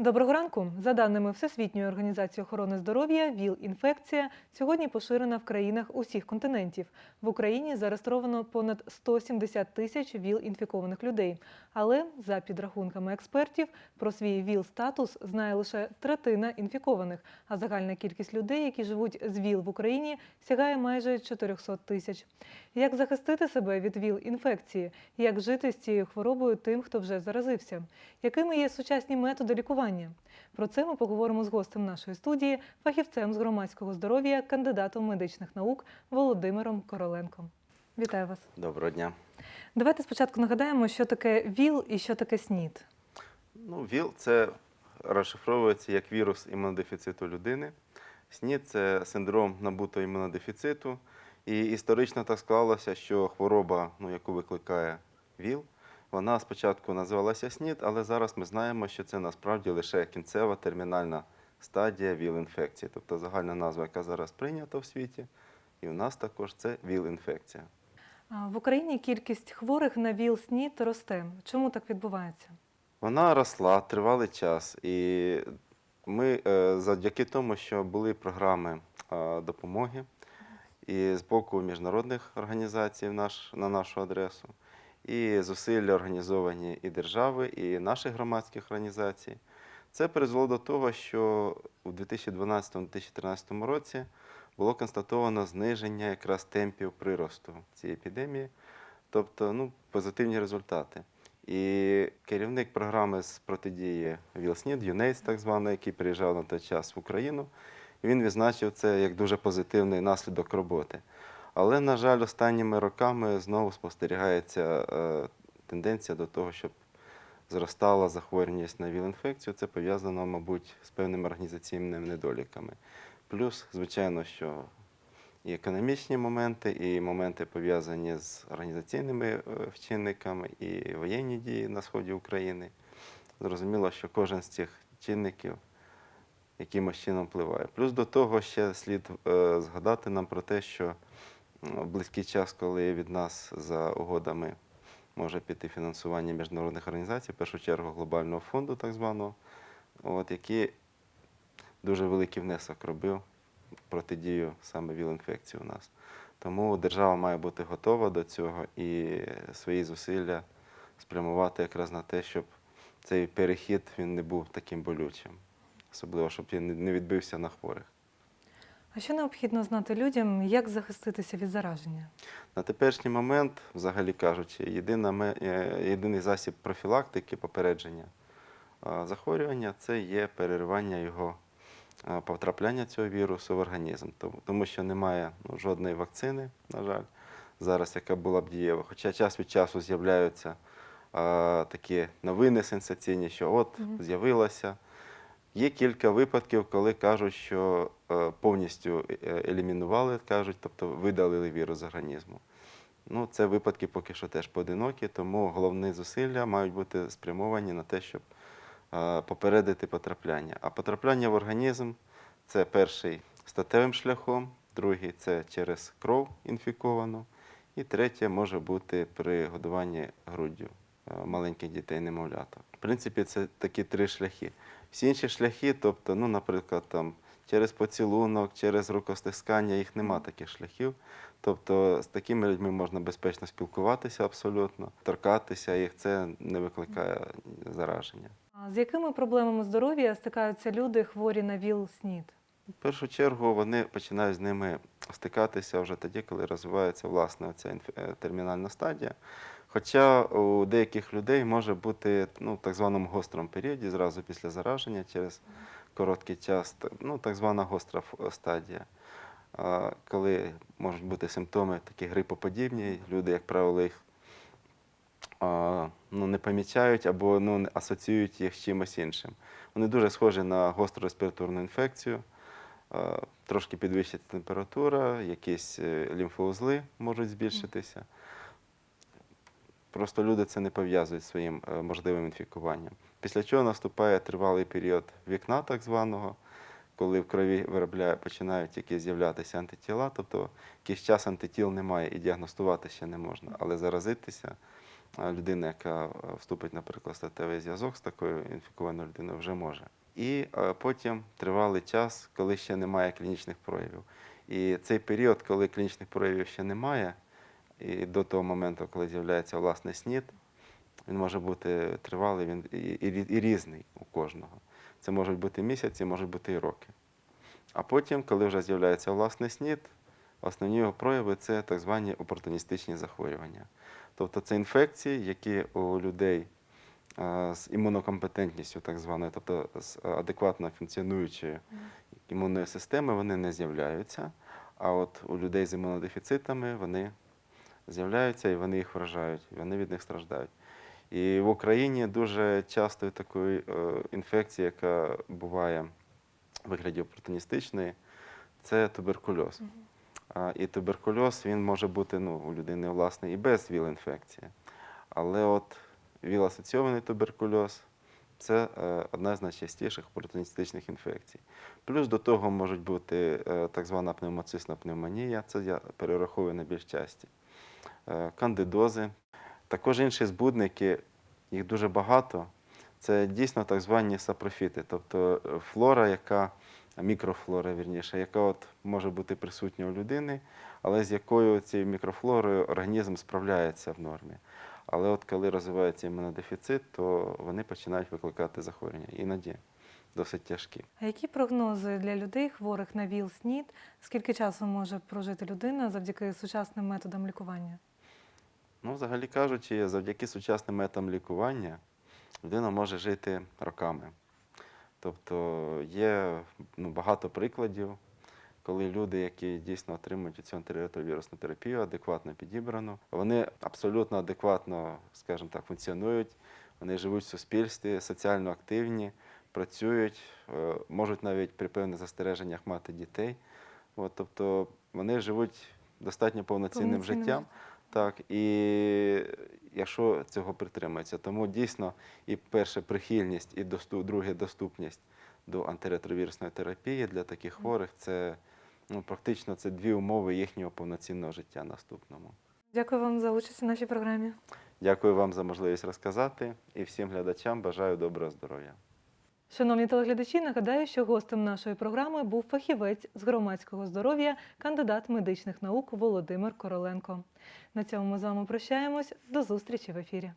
Доброго ранку. За даними Всесвітньої організації охорони здоров'я, ВІЛ-інфекція сьогодні поширена в країнах усіх континентів. В Україні зареєстровано понад 170 тисяч ВІЛ-інфікованих людей. Але за підрахунками експертів, про свій ВІЛ-статус знає лише третина інфікованих, а загальна кількість людей, які живуть з ВІЛ в Україні, сягає майже 400 тисяч. Як захистити себе від ВІЛ-інфекції? Як жити з цією хворобою тим, хто вже заразився? Якими є сучасні методи лікування? Про це ми поговоримо з гостем нашої студії, фахівцем з громадського здоров'я, кандидатом медичних наук Володимиром Короленком. Вітаю вас. Доброго дня. Давайте спочатку нагадаємо, що таке ВІЛ і що таке СНІД. Ну, ВІЛ це розшифровується як вірус імунодефіциту людини. СНІД це синдром набутого імунодефіциту. І історично так склалося, що хвороба, ну, яку викликає ВІЛ, вона спочатку називалася СНІД, але зараз ми знаємо, що це насправді лише кінцева термінальна стадія ВІЛ-інфекції, тобто загальна назва, яка зараз прийнята в світі. І у нас також це ВІЛ-інфекція. В Україні кількість хворих на ВІЛ-СНІД росте. Чому так відбувається? Вона росла тривалий час, і ми е, завдяки тому, що були програми допомоги і з боку міжнародних організацій на нашу адресу, і зусилля організовані і держави, і наших громадських організацій. Це призвело до того, що у 2012-2013 році було констатовано зниження якраз темпів приросту цієї епідемії, тобто ну, позитивні результати. І керівник програми з протидії ВІЛ-СНІД, ЮНЕЙС, так званий, який приїжджав на той час в Україну, він відзначив це як дуже позитивний наслідок роботи. Але, на жаль, останніми роками знову спостерігається е, тенденція до того, щоб зростала захворюваність на ВІЛ-інфекцію. Це пов'язано, мабуть, з певними організаційними недоліками. Плюс, звичайно, що і економічні моменти, і моменти пов'язані з організаційними е, чинниками, і воєнні дії на сході України. Зрозуміло, що кожен з цих чинників якимось чином впливає. Плюс до того ще слід е, згадати нам про те, що в близький час, коли від нас за угодами може піти фінансування міжнародних організацій, в першу чергу глобального фонду, так званого, от, який дуже великий внесок робив протидію саме ВІЛ-інфекції у нас. Тому держава має бути готова до цього і свої зусилля спрямувати якраз на те, щоб цей перехід він не був таким болючим, особливо, щоб він не відбився на хворих. А що необхідно знати людям, як захиститися від зараження? На теперішній момент, взагалі кажучи, єдина, е, єдиний засіб профілактики, попередження захворювання це є переривання його потрапляння цього вірусу в організм. Тому, що немає ну, жодної вакцини, на жаль, зараз, яка була б дієва. Хоча час від часу з'являються такі новини сенсаційні, що от Мгм. з'явилося. Є кілька випадків, коли кажуть, що е, повністю е, елімінували, кажуть, тобто видалили вірус з організму. Ну, це випадки поки що теж поодинокі, тому головні зусилля мають бути спрямовані на те, щоб е, попередити потрапляння. А потрапляння в організм це перший статевим шляхом, другий це через кров інфіковану, і третє може бути при годуванні груддю маленьких дітей немовляток. В принципі, це такі три шляхи. Всі інші шляхи, тобто, ну, наприклад, там, через поцілунок, через рукостискання, їх нема таких шляхів. Тобто з такими людьми можна безпечно спілкуватися абсолютно, торкатися їх, це не викликає зараження. А З якими проблемами здоров'я стикаються люди, хворі на ВІЛ-СНІД? В першу чергу вони починають з ними стикатися вже тоді, коли розвивається власне ця термінальна стадія. Хоча у деяких людей може бути ну, в так званому гострому періоді, зразу після зараження, через короткий час, ну, так звана гостра стадія. Коли можуть бути симптоми такі грипоподібні, люди, як правило, їх ну, не помічають або ну, асоціюють їх з чимось іншим. Вони дуже схожі на гостру респіраторну інфекцію, трошки підвищиться температура, якісь е, лімфоузли можуть збільшитися. Просто люди це не пов'язують зі своїм е, можливим інфікуванням. Після чого наступає тривалий період вікна, так званого, коли в крові виробляє, починають якісь з'являтися антитіла, тобто якийсь час антитіл немає і діагностувати ще не можна, але заразитися е, людина, яка вступить, наприклад, статевий зв'язок з такою інфікованою людиною, вже може. І е, потім тривалий час, коли ще немає клінічних проявів. І цей період, коли клінічних проявів ще немає, і до того моменту, коли з'являється власне СНІД, він може бути тривалий він і, і, і різний у кожного. Це можуть бути місяці, можуть бути і роки. А потім, коли вже з'являється власний СНІД, основні його прояви це так звані опортуністичні захворювання. Тобто це інфекції, які у людей з імунокомпетентністю, так званою, тобто з адекватно функціонуючою імунною системою, вони не з'являються. А от у людей з імунодефіцитами вони з'являються і вони їх вражають, і вони від них страждають. І в Україні дуже часто такої е, інфекції, яка буває в вигляді опортуністичної, це туберкульоз. А, І туберкульоз він може бути ну, у людини власне і без ВІЛ-інфекції. Але от ВІЛ-асоційований туберкульоз це е, одна з найчастіших опортуністичних інфекцій. Плюс до того можуть бути е, так звана пневмоцисна пневмонія, це я перераховую на більш часті, е, кандидози. Також інші збудники, їх дуже багато. Це дійсно так звані сапрофіти, тобто флора, яка мікрофлора, вірніше, яка от може бути присутня у людини, але з якою цією мікрофлорою організм справляється в нормі. Але от коли розвивається імунодефіцит, то вони починають викликати захворювання. Іноді досить тяжкі. А які прогнози для людей, хворих на ВІЛ СНІД? Скільки часу може прожити людина завдяки сучасним методам лікування? Ну, взагалі кажучи, завдяки сучасним методам лікування людина може жити роками. Тобто є ну, багато прикладів, коли люди, які дійсно отримують цю антиретровірусну терапію, адекватно підібрану, вони абсолютно адекватно, скажімо так, функціонують, вони живуть в суспільстві, соціально активні, працюють, е, можуть навіть при певних застереженнях мати дітей. От, тобто вони живуть достатньо повноцінним Повноцінним життям. Так, і якщо цього притримується, тому дійсно і перше прихильність, і доступ, друге доступність до антиретровірусної терапії для таких хворих це ну, практично це дві умови їхнього повноцінного життя наступному. Дякую вам за участь у нашій програмі. Дякую вам за можливість розказати і всім глядачам бажаю доброго здоров'я. Шановні телеглядачі, нагадаю, що гостем нашої програми був фахівець з громадського здоров'я, кандидат медичних наук Володимир Короленко. На цьому ми з вами прощаємось. До зустрічі в ефірі.